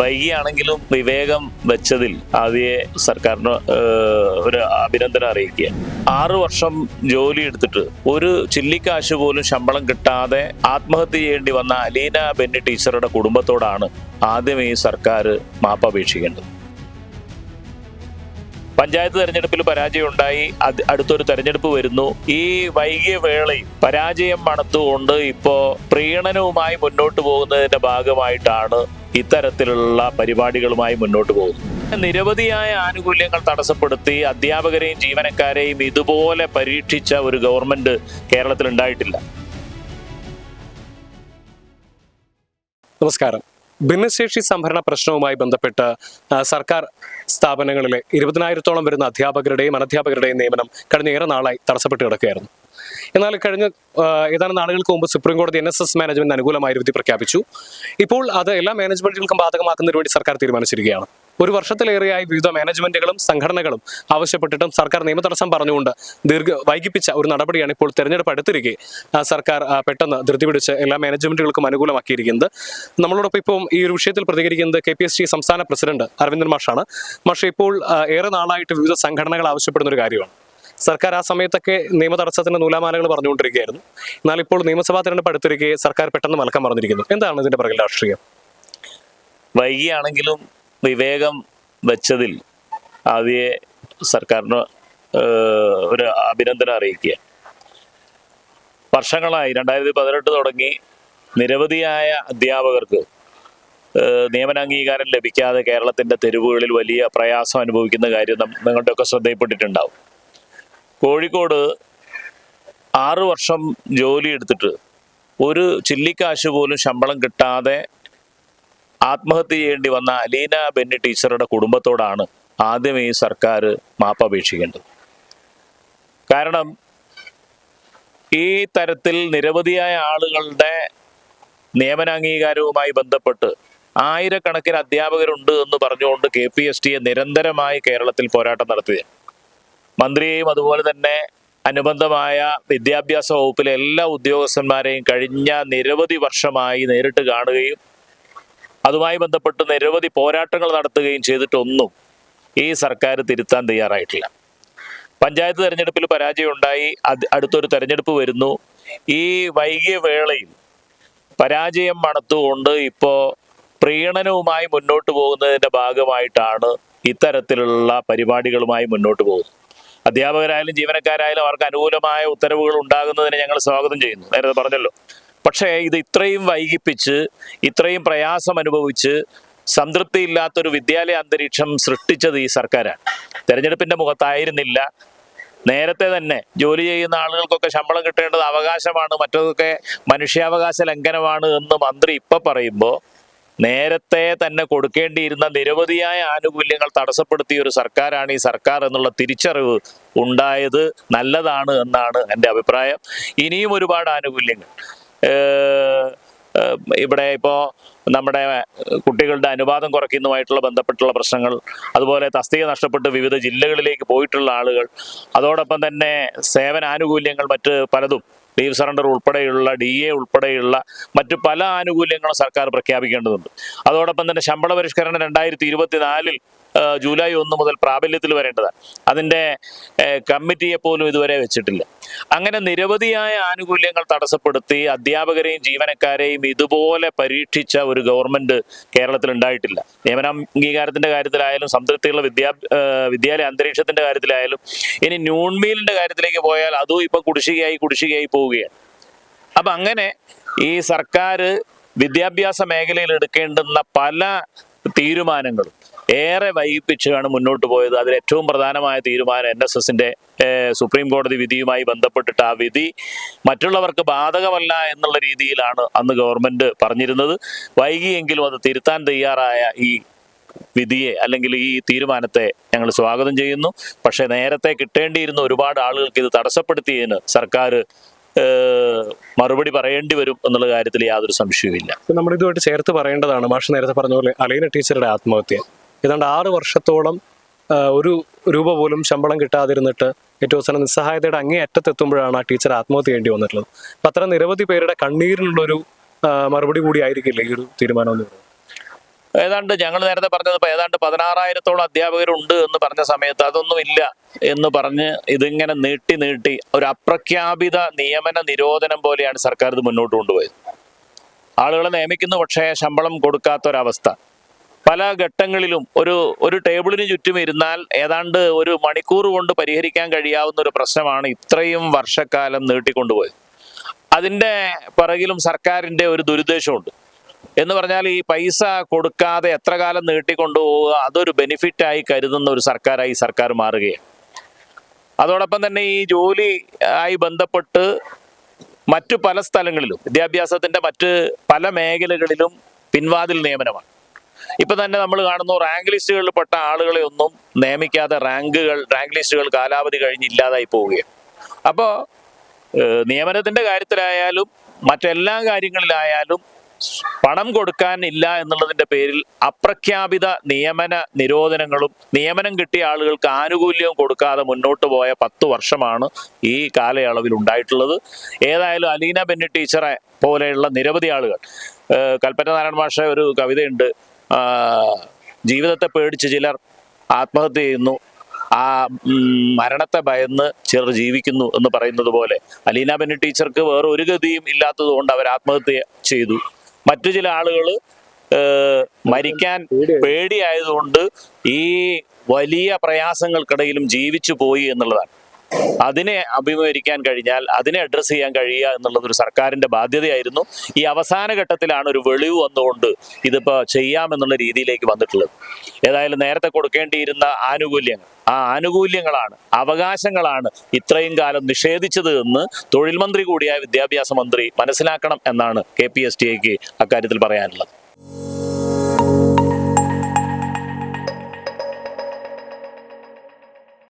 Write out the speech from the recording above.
വൈകിയാണെങ്കിലും വിവേകം വെച്ചതിൽ ആദ്യയെ സർക്കാരിന് ഒരു അഭിനന്ദനം അറിയിക്കുക ആറു വർഷം ജോലി എടുത്തിട്ട് ഒരു ചില്ലിക്കാശ് പോലും ശമ്പളം കിട്ടാതെ ആത്മഹത്യ ചെയ്യേണ്ടി വന്ന അലീന ബെന്നി ടീച്ചറുടെ കുടുംബത്തോടാണ് ആദ്യം ഈ സർക്കാർ മാപ്പ് അപേക്ഷിക്കേണ്ടത്. പഞ്ചായത്ത് തെരഞ്ഞെടുപ്പിൽ പരാജയം ഉണ്ടായി അടുത്തൊരു തെരഞ്ഞെടുപ്പ് വരുന്നു. ഈ വൈകിയ വേളയിൽ പരാജയം മണത്തുകൊണ്ട് ഇപ്പോ പ്രീണനവുമായി മുന്നോട്ട് പോകുന്നതിന്റെ ഭാഗമായിട്ടാണ് ഇത്തരത്തിലുള്ള പരിപാടികളുമായി മുന്നോട്ട് പോകുന്നു. നിരവധിയായ ആനുകൂല്യങ്ങൾ തടസ്സപ്പെടുത്തി അധ്യാപകരെയും ജീവനക്കാരെയും ഇതുപോലെ പരീക്ഷിച്ച ഒരു ഗവൺമെന്റ് കേരളത്തിൽ ഉണ്ടായിട്ടില്ല. നമസ്കാരം. ഭിന്നശേഷി സംഭരണ പ്രശ്നവുമായി ബന്ധപ്പെട്ട് സർക്കാർ സ്ഥാപനങ്ങളിലെ ഇരുപതിനായിരത്തോളം വരുന്ന അധ്യാപകരുടെയും അനധ്യാപകരുടെയും നിയമനം കഴിഞ്ഞ ഏറെ നാളായി തടസ്സപ്പെട്ട് കിടക്കുകയായിരുന്നു. എന്നാൽ കഴിഞ്ഞ ഏതാനും നാളുകൾക്ക് മുമ്പ് സുപ്രീം കോടതി എൻ എസ് എസ് മാനേജ്മെന്റ് അനുകൂലമായി വിധി പ്രഖ്യാപിച്ചു. ഇപ്പോൾ അത് എല്ലാ മാനേജ്മെന്റുകൾക്കും ബാധകമാക്കുന്നതിന് വേണ്ടി സർക്കാർ തീരുമാനിച്ചിരിക്കുകയാണ്. ഒരു വർഷത്തിലേറെയായി വിവിധ മാനേജ്മെന്റുകളും സംഘടനകളും ആവശ്യപ്പെട്ടിട്ടും സർക്കാർ നിയമതടസ്സം പറഞ്ഞുകൊണ്ട് ദീർഘ വൈകിപ്പിച്ച ഒരു നടപടിയാണ് ഇപ്പോൾ തെരഞ്ഞെടുപ്പ് അടുത്തിരിക്കെ. സർക്കാർ പെട്ടെന്ന് ധൃതി പിടിച്ച് എല്ലാ മാനേജ്മെന്റുകൾക്കും അനുകൂലമാക്കിയിരിക്കുന്നത്. നമ്മളോടൊപ്പം ഇപ്പോൾ ഈ ഒരു വിഷയത്തിൽ പ്രതികരിക്കുന്നത് കെ പി എസ് ടി സംസ്ഥാന പ്രസിഡന്റ് അരവിന്ദൻ മാഷാണ്. മാഷ് ഇപ്പോൾ ഏറെ നാളായിട്ട് വിവിധ സംഘടനകൾ ആവശ്യപ്പെടുന്ന ഒരു കാര്യമാണ്. സർക്കാർ ആ സമയത്തൊക്കെ നിയമ തടസ്സത്തിന്റെ നൂലാമാലകൾ പറഞ്ഞുകൊണ്ടിരിക്കുകയായിരുന്നു. എന്നാൽ ഇപ്പോൾ നിയമസഭാ തെരഞ്ഞെടുപ്പ് അടുത്തിരിക്കെ സർക്കാർ പെട്ടെന്ന് മലക്കം പറഞ്ഞിരിക്കുന്നു എന്താണ് ഇതിന്റെ പിറകിൽ രാഷ്ട്രീയം? വൈകിയാണെങ്കിലും വിവേകം വെച്ചതിൽ ആദ്യ സർക്കാരിന് ഒരു അഭിനന്ദനം അറിയിക്കുക. വർഷങ്ങളായി രണ്ടായിരത്തി പതിനെട്ട് തുടങ്ങി നിരവധിയായ അധ്യാപകർക്ക് നിയമന നിയമനാംഗീകാരം ലഭിക്കാതെ കേരളത്തിന്റെ തെരുവുകളിൽ വലിയ പ്രയാസം അനുഭവിക്കുന്ന കാര്യം നിങ്ങളുടെ നിങ്ങളുടെയൊക്കെ ശ്രദ്ധയിൽപ്പെട്ടിട്ടുണ്ടാവും. കോഴിക്കോട് ആറു വർഷം ജോലി എടുത്തിട്ട് ഒരു ചില്ലിക്കാശ് പോലും ശമ്പളം കിട്ടാതെ ആത്മഹത്യ ചെയ്യേണ്ടി വന്ന അലീന ബെന്നി ടീച്ചറുടെ കുടുംബത്തോടാണ് ആദ്യം ഈ സർക്കാർ മാപ്പപേക്ഷിക്കേണ്ടത് കാരണം ഈ തരത്തിൽ നിരവധിയായ ആളുകളുടെ നിയമനാംഗീകാരവുമായി ബന്ധപ്പെട്ട് ആയിരക്കണക്കിന് അധ്യാപകരുണ്ട് എന്ന് പറഞ്ഞുകൊണ്ട് കെ പി എസ് ടിയെ നിരന്തരമായി കേരളത്തിൽ പോരാട്ടം നടത്തിയത് മന്ത്രിയെയും അതുപോലെ തന്നെ അനുബന്ധമായ വിദ്യാഭ്യാസ വകുപ്പിലെ എല്ലാ ഉദ്യോഗസ്ഥന്മാരെയും കഴിഞ്ഞ നിരവധി വർഷമായി നേരിട്ട് കാണുകയും അതുമായി ബന്ധപ്പെട്ട് നിരവധി പോരാട്ടങ്ങൾ നടത്തുകയും ചെയ്തിട്ടൊന്നും ഈ സർക്കാർ തിരുത്താൻ തയ്യാറായിട്ടില്ല. പഞ്ചായത്ത് തെരഞ്ഞെടുപ്പിൽ പരാജയം ഉണ്ടായി അടുത്തൊരു തെരഞ്ഞെടുപ്പ് വരുന്നു. ഈ വൈകിയ വേളയിൽ പരാജയം മണത്തുകൊണ്ട് ഇപ്പോൾ പ്രീണനവുമായി മുന്നോട്ട് പോകുന്നതിന്റെ ഭാഗമായിട്ടാണ് ഇത്തരത്തിലുള്ള പരിപാടികളുമായി മുന്നോട്ട് പോകുന്നത്. അധ്യാപകരായാലും ജീവനക്കാരായാലും അവർക്ക് അനുകൂലമായ ഉത്തരവുകൾ ഉണ്ടാകുന്നതിനെ ഞങ്ങൾ സ്വാഗതം ചെയ്യുന്നു. നേരത്തെ പറഞ്ഞല്ലോ. പക്ഷേ ഇത് ഇത്രയും വൈകിപ്പിച്ച് ഇത്രയും പ്രയാസം അനുഭവിച്ച് സംതൃപ്തിയില്ലാത്തൊരു വിദ്യാലയ അന്തരീക്ഷം സൃഷ്ടിച്ചത് ഈ സർക്കാരാണ്. തെരഞ്ഞെടുപ്പിന്റെ മുഖത്തായിരുന്നില്ല. നേരത്തെ തന്നെ ജോലി ചെയ്യുന്ന ആളുകൾക്കൊക്കെ ശമ്പളം കിട്ടേണ്ടത് അവകാശമാണ് മറ്റതൊക്കെ മനുഷ്യാവകാശ ലംഘനമാണ് എന്ന് മന്ത്രി ഇപ്പൊ പറയുമ്പോൾ നേരത്തെ തന്നെ കൊടുക്കേണ്ടിയിരുന്ന നിരവധിയായ ആനുകൂല്യങ്ങൾ തടസ്സപ്പെടുത്തിയ ഒരു സർക്കാരാണ് ഈ സർക്കാർ എന്നുള്ള തിരിച്ചറിവ് ഉണ്ടായത് നല്ലതാണ് എന്നാണ് എന്റെ അഭിപ്രായം. ഇനിയും ഒരുപാട് ആനുകൂല്യങ്ങൾ. ഇവിടെ ഇപ്പോൾ നമ്മുടെ കുട്ടികളുടെ അനുപാതം കുറയ്ക്കുന്നതുമായിട്ടുള്ള ബന്ധപ്പെട്ടുള്ള പ്രശ്നങ്ങൾ അതുപോലെ തസ്തിക നഷ്ടപ്പെട്ട് വിവിധ ജില്ലകളിലേക്ക് പോയിട്ടുള്ള ആളുകൾ അതോടൊപ്പം തന്നെ സേവനാനുകൂല്യങ്ങൾ മറ്റ് പലതും ലീവ് സറണ്ടർ ഉൾപ്പെടെയുള്ള ഡി എ ഉൾപ്പെടെയുള്ള മറ്റ് പല ആനുകൂല്യങ്ങളും സർക്കാർ പ്രഖ്യാപിക്കേണ്ടതുണ്ട്. അതോടൊപ്പം തന്നെ ശമ്പള പരിഷ്കരണം രണ്ടായിരത്തി ഇരുപത്തിനാലിൽ ജൂലൈ ഒന്ന് മുതൽ പ്രാബല്യത്തിൽ വരേണ്ടതാണ്. അതിന്റെ കമ്മിറ്റിയെ പോലും ഇതുവരെ വെച്ചിട്ടില്ല. അങ്ങനെ നിരവധിയായ ആനുകൂല്യങ്ങൾ തടസ്സപ്പെടുത്തി അധ്യാപകരെയും ജീവനക്കാരെയും ഇതുപോലെ പരീക്ഷിച്ച ഒരു ഗവൺമെന്റ് കേരളത്തിൽ ഉണ്ടായിട്ടില്ല. നിയമന അംഗീകാരത്തിന്റെ കാര്യത്തിലായാലും സംതൃപ്തിയുള്ള വിദ്യാ വിദ്യാലയ അന്തരീക്ഷത്തിന്റെ കാര്യത്തിലായാലും ഇനി ന്യൂൺമീലിന്റെ കാര്യത്തിലേക്ക് പോയാൽ അതും ഇപ്പൊ കുടിശ്ശികയായി കുടിശ്ശികയായി പോവുകയാണ്. അപ്പൊ അങ്ങനെ ഈ സർക്കാർ വിദ്യാഭ്യാസ മേഖലയിൽ എടുക്കേണ്ടുന്ന പല തീരുമാനങ്ങളും ഏറെ വൈകിപ്പിച്ചാണ് മുന്നോട്ട് പോയത്. അതിൽ ഏറ്റവും പ്രധാനമായ തീരുമാനം എൻ എസ് എസിന്റെ സുപ്രീം കോടതി വിധിയുമായി ബന്ധപ്പെട്ടിട്ട് ആ വിധി മറ്റുള്ളവർക്ക് ബാധകമല്ല എന്നുള്ള രീതിയിലാണ് അന്ന് ഗവൺമെന്റ് പറഞ്ഞിരുന്നത്. വൈകിയെങ്കിലും അത് തിരുത്താൻ തയ്യാറായ ഈ വിധിയെ അല്ലെങ്കിൽ ഈ തീരുമാനത്തെ ഞങ്ങൾ സ്വാഗതം ചെയ്യുന്നു. പക്ഷേ നേരത്തെ കിട്ടേണ്ടിയിരുന്ന ഒരുപാട് ആളുകൾക്ക് ഇത് തടസ്സപ്പെടുത്തിയതിന് സർക്കാർ മറുപടി പറയേണ്ടി വരും എന്നുള്ള കാര്യത്തിൽ യാതൊരു സംശയവുമില്ല. നമ്മൾ ഇതുമായിട്ട് ചേർത്ത് പറയേണ്ടതാണ്. മാഷ് നേരത്തെ പറഞ്ഞ പോലെ അലീന ടീച്ചറുടെ ആത്മഹത്യ. ഏതാണ്ട് ആറ് വർഷത്തോളം ഒരു രൂപ പോലും ശമ്പളം കിട്ടാതിരുന്നിട്ട് ഏറ്റവും അവസാനം നിസ്സഹായതയുടെ അങ്ങേ അറ്റത്തെത്തുമ്പോഴാണ് ആ ടീച്ചർ ആത്മഹത്യ ചെയ്യേണ്ടി വന്നിട്ടുള്ളത്. അപ്പം അത്ര നിരവധി പേരുടെ കണ്ണീരിനുള്ളൊരു ആ, മറുപടി കൂടി ആയിരിക്കില്ല ഈ ഒരു തീരുമാനം എന്ന് പറയുന്നത്? ഏതാണ്ട് ഞങ്ങൾ നേരത്തെ പറഞ്ഞത് ഏതാണ്ട് പതിനാറായിരത്തോളം അധ്യാപകരുണ്ട് എന്ന് പറഞ്ഞ സമയത്ത് അതൊന്നും ഇല്ല എന്ന് പറഞ്ഞ് ഇതിങ്ങനെ നീട്ടി നീട്ടി ഒരു അപ്രഖ്യാപിത നിയമന നിരോധനം പോലെയാണ് സർക്കാർ ഇത് മുന്നോട്ട് കൊണ്ടുപോയത്. ആളുകളെ നിയമിക്കുന്നു പക്ഷേ ശമ്പളം കൊടുക്കാത്തൊരവസ്ഥ. പല ഘട്ടങ്ങളിലും ഒരു ഒരു ടേബിളിന് ചുറ്റും ഇരുന്നാൽ ഏതാണ്ട് ഒരു മണിക്കൂർ കൊണ്ട് പരിഹരിക്കാൻ കഴിയാവുന്ന ഒരു പ്രശ്നമാണ് ഇത്രയും വർഷക്കാലം നീട്ടിക്കൊണ്ടുപോയത്. അതിന്റെ പിറകിലും സർക്കാരിന്റെ ഒരു ദുരുദ്ദേശമുണ്ട്. എന്ന് പറഞ്ഞാൽ ഈ പൈസ കൊടുക്കാതെ എത്ര കാലം നീട്ടിക്കൊണ്ടുപോവുക അതൊരു ബെനിഫിറ്റായി കരുതുന്ന ഒരു സർക്കാരായി സർക്കാർ മാറുകയാണ്. അതോടൊപ്പം തന്നെ ഈ ജോലി ആയി ബന്ധപ്പെട്ട് മറ്റു പല സ്ഥലങ്ങളിലും വിദ്യാഭ്യാസത്തിന്റെ മറ്റ് പല മേഖലകളിലും പിൻവാതിൽ നിയമനമാണ്. ഇപ്പൊ തന്നെ നമ്മൾ കാണുന്നു റാങ്ക് ലിസ്റ്റുകളിൽ പെട്ട ആളുകളെ ഒന്നും നിയമിക്കാതെ റാങ്കുകൾ റാങ്ക് ലിസ്റ്റുകൾ കാലാവധി കഴിഞ്ഞ് ഇല്ലാതായി പോവുകയാണ്. അപ്പോൾ നിയമനത്തിന്റെ കാര്യത്തിലായാലും മറ്റെല്ലാ കാര്യങ്ങളിലായാലും പണം കൊടുക്കാൻ ഇല്ല എന്നുള്ളതിന്റെ പേരിൽ അപ്രഖ്യാപിത നിയമന നിരോധനങ്ങളും നിയമനം കിട്ടിയ ആളുകൾക്ക് ആനുകൂല്യവും കൊടുക്കാതെ മുന്നോട്ട് പോയ പത്ത് വർഷമാണ് ഈ കാലയളവിൽ ഉണ്ടായിട്ടുള്ളത്. ഏതായാലും അലീന ബെന്നി ടീച്ചറെ പോലെയുള്ള നിരവധി ആളുകൾ കൽപ്പറ്റ നാരായണ മാഷ ഒരു കവിതയുണ്ട് ജീവിതത്തെ പേടിച്ച് ചിലർ ആത്മഹത്യ ചെയ്യുന്നു. ആ മരണത്തെ ഭയന്ന് ചിലർ ജീവിക്കുന്നു എന്ന് പറയുന്നത് പോലെ അലീന ബെന്നി ടീച്ചർക്ക് വേറെ ഒരു ഗതിയും ഇല്ലാത്തത് കൊണ്ട് അവർ ആത്മഹത്യ ചെയ്തു. മറ്റു ചില ആളുകൾ മരിക്കാൻ പേടിയായതുകൊണ്ട് ഈ വലിയ പ്രയാസങ്ങൾക്കിടയിലും ജീവിച്ചു പോയി എന്നുള്ളതാണ്. അതിനെ അഭിമുഖീകരിക്കാൻ കഴിഞ്ഞാൽ അതിനെ അഡ്രസ്സ് ചെയ്യാൻ കഴിയുക എന്നുള്ളത് ഒരു സർക്കാരിന്റെ ബാധ്യതയായിരുന്നു. ഈ അവസാന ഘട്ടത്തിലാണ് ഒരു വെളിവ് വന്നുകൊണ്ട് ഇതിപ്പോ ചെയ്യാമെന്നുള്ള രീതിയിലേക്ക് വന്നിട്ടുള്ളത്. ഏതായാലും നേരത്തെ കൊടുക്കേണ്ടിയിരുന്ന ആനുകൂല്യങ്ങൾ ആ ആനുകൂല്യങ്ങളാണ് അവകാശങ്ങളാണ് ഇത്രയും കാലം നിഷേധിച്ചത് എന്ന് തൊഴിൽ മന്ത്രി കൂടിയായ വിദ്യാഭ്യാസ മന്ത്രി മനസ്സിലാക്കണം എന്നാണ് കെ പി എസ് ടി ഐക്ക് അക്കാര്യത്തിൽ പറയാനുള്ളത്.